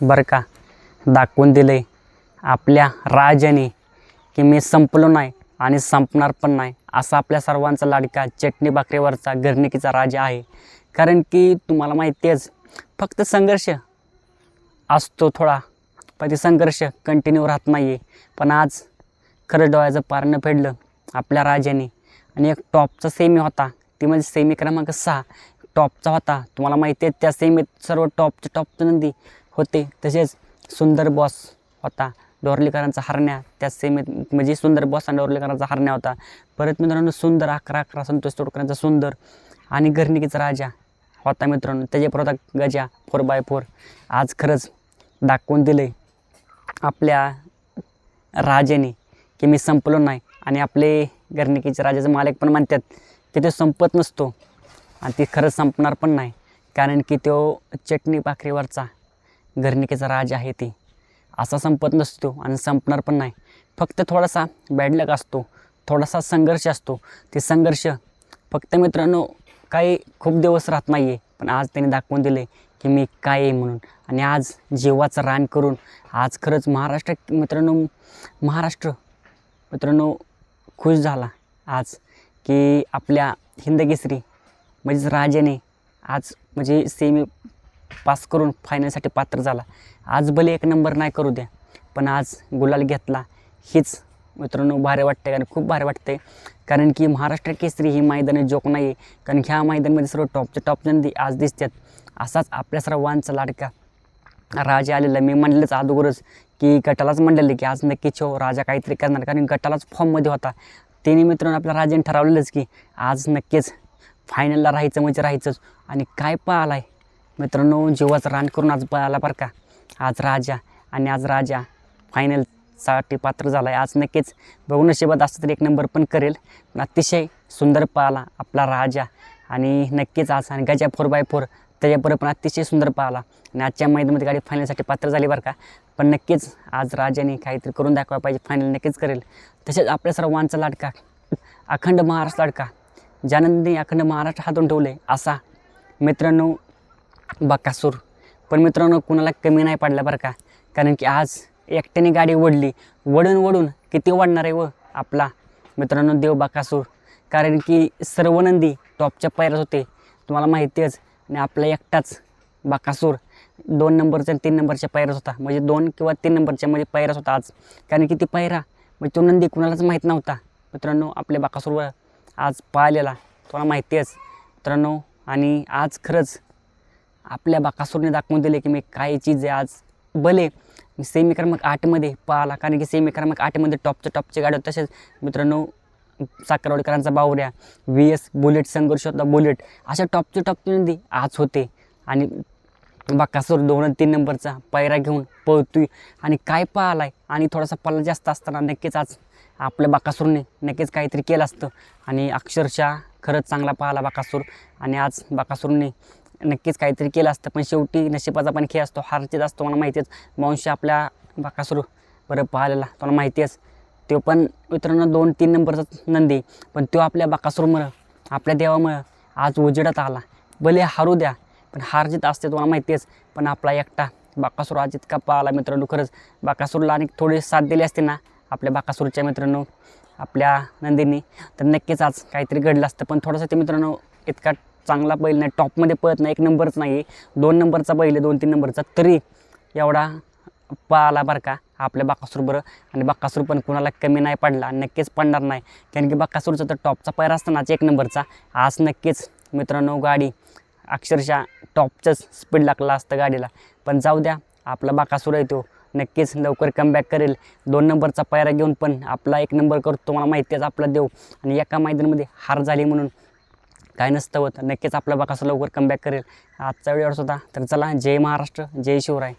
बरं का दाखवून दिलं आहे आपल्या राजाने की मी संपलो नाही आणि संपणार पण नाही असा आपल्या सर्वांचा लाडका चटणी भाकरीवरचा घरणिकीचा राजा आहे. कारण की तुम्हाला माहिती आहेच फक्त संघर्ष असतो थोडा. पण ते संघर्ष कंटिन्यू राहत नाही आहे पण आज खरं डोळ्याचं पारणं फेडलं आपल्या राजाने. आणि एक टॉपचा सेमी होता ती म्हणजे सेमी क्रमांक सहा. टॉपचा होता तुम्हाला माहिती आहे त्या सेमीत सर्व टॉपचे टॉपचं नंदी होते. तसेच सुंदर बॉस होता. डोरलीकरांचा हरण्या त्या सेमीत म्हणजे सुंदर बॉस आणि डोरलीकरांचा हरण्या होता. परत मित्रांनो सुंदर अकरा अकरा संतोष तोडकरांचा सुंदर आणि घरणिकीचा राजा होता मित्रांनो. त्याचे परत गजा फोर बाय फोर आज खरंच दाखवून दिले आपल्या राजाने की मी संपलो नाही आणि आपले घरणिकीचे राजाचे मालक पण म्हणतात की तो संपत नसतो. आणि ती खरंच संपणार पण नाही. कारण की तो चटणी भाकरीवरचा घरणिकेचा राजा आहे ते. असा संपत नसतो आणि संपणार पण नाही. फक्त थोडासा बॅडलक असतो. थोडासा संघर्ष असतो. ते संघर्ष फक्त मित्रांनो काही खूप दिवस राहत नाही आहे पण आज त्यांनी दाखवून दिले की मी काय आहे म्हणून. आणि आज जीवाचं रान करून आज खरंच महाराष्ट्र मित्रांनो महाराष्ट्र मित्रांनो खुश झाला आज की आपल्या हिंदकेसरी म्हणजेच राजाने आज म्हणजे सेमी पास करून फायनलसाठी पात्र झाला. आज भले एक नंबर नाही करू द्या पण आज गुलाल घेतला. हीच मित्रांनो भारी वाटते आणि खूप भारी वाटते कारण की महाराष्ट्र केसरी ही मैदानी जोक नाही आहे कारण ह्या मैदानामध्ये सर्व टॉपच्या टॉप आज दिसतात. असाच आपल्या सर्वांचा लाडका राजा आलेला मी म्हणलेलंच अगोदरच की गटालाच म्हणलेलं की आज नक्कीच हो राजा काहीतरी करणार. कारण गटालाच फॉर्ममध्ये होता. त्याने मित्रांनो आपल्या राजाने ठरवलेलंच की आज नक्कीच फायनलला राहायचं म्हणजे राहायचंच. आणि काय पाहिलं आहे? मित्रांनो जीवाचं रान करून आज पळाला बरं का. आज राजा आणि आज राजा फायनलसाठी पात्र झाला आहे आज नक्कीच बघू नशिबात असं तर एक नंबर पण करेल. पण अतिशय सुंदर पळाला आपला राजा. आणि नक्कीच आज आणि गजा फोर बाय फोर त्याच्याबरोबर पण अतिशय सुंदर पाहिला आणि आजच्या मैदानामध्ये गाडी फायनलसाठी पात्र झाली बरं का. पण नक्कीच आज राजाने काहीतरी करून दाखवायला पाहिजे. फायनल नक्कीच करेल. तसेच आपल्या सर्वांचा लाडका अखंड महाराष्ट्र लाडका. ज्यानंदी अखंड महाराष्ट्र हातून ठेवले असा मित्रांनो बकासूर पण मित्रांनो कुणाला कमी नाही पडला बरं का? कारण की आज एकट्याने गाडी ओढली. वडून वडून किती वाढणार आहे व आपला? मित्रांनो देव बकासूर कारण की सर्व नंदी टॉपच्या पैरात होते. तुम्हाला माहितीच आणि आपला एकटाच बकासूर दोन नंबरच्या आणि तीन नंबरच्या पैरात होता. म्हणजे दोन किंवा तीन नंबरच्या म्हणजे पैराच होता आज. कारण की ती पैरा म्हणजे तो नंदी कुणालाच माहीत नव्हता. मित्रांनो आपल्या बकासूरवर आज पाहिलेला. तुम्हाला माहिती आहेच मित्रांनो आणि आज खरंच आपल्या बाकासूरने दाखवून दिले की मी काय चीज आहे आज भले. मी सेमी क्रमांक आठमध्ये पाहिला कारण की सेमी क्रमांक आठमध्ये टॉपच्या टॉपच्या गाड्या तसेच मित्रांनो साखरवाडकरांचा बावऱ्या व्ही एस बुलेट संघर्ष होता बुलेट अशा टॉपचे टॉपचे आज होते. आणि बाकासूर दोन तीन नंबरचा पायरा घेऊन पळतोय. आणि काय पाहिला आहे आणि थोडासा पल्ला जास्त असताना नक्कीच आज आपल्या बाकासूरने नक्कीच काहीतरी केलं असतं. आणि अक्षरशः खरंच चांगला पाहिला बाकासूर आणि आज बाकासूरने नक्कीच काहीतरी केलं असतं पण शेवटी नशिबाचा पण खेळ असतो हारचेच असतो मला माहितीच. मांशी आपल्या बाकासुरू बरं पाहिलेला तुम्हाला माहिती आहेच तो पण मित्रांनो दोन तीन नंबरचा नंदी पण तो आपल्या बाकासूरमुळं आपल्या देवामुळं आज उजेडात आला. भले हारू द्या पण हार जीत असते तुम्हाला माहिती आहेच पण आपला एकटा बाकासूर आज इतका पाहिला मित्रांनो खरंच. बाकासूरला आणि थोडी साथ दिली असते ना आपल्या बाकासूरच्या मित्रांनो आपल्या नंदींनी तर नक्कीच आज काहीतरी घडलं असतं पण थोडंसं ते मित्रांनो इतका चांगला बैल नाही टॉपमध्ये पळत नाही एक नंबरच नाही. दोन नंबरचा बैल आहे दोन तीन नंबरचा तरी एवढा पाला बरं का आपल्या बाकासूर बरं. आणि बाकासूर पण कुणाला कमी नाही पडला नक्कीच पडणार नाही. कारण की बाकासूरचा तर टॉपचा पैर असतानाच एक नंबरचा. आज नक्कीच मित्रांनो गाडी अक्षरशः टॉपचंच स्पीड लागला असतं गाडीला. पण जाऊ द्या आपला बाकासूर येतो नक्कीच लवकर कमबॅक करेल. दोन नंबरचा पायरा घेऊन पण आपला एक नंबर करतो तुम्हाला माहिती आहे आपला देव. आणि एका मैदानामध्ये हार झाली म्हणून काय नसतं होतं. नक्कीच आपला बाकासूर लवकर कमबॅक करेल. आजचा वेळेवर सुद्धा तर चला जय महाराष्ट्र जय शिवराय.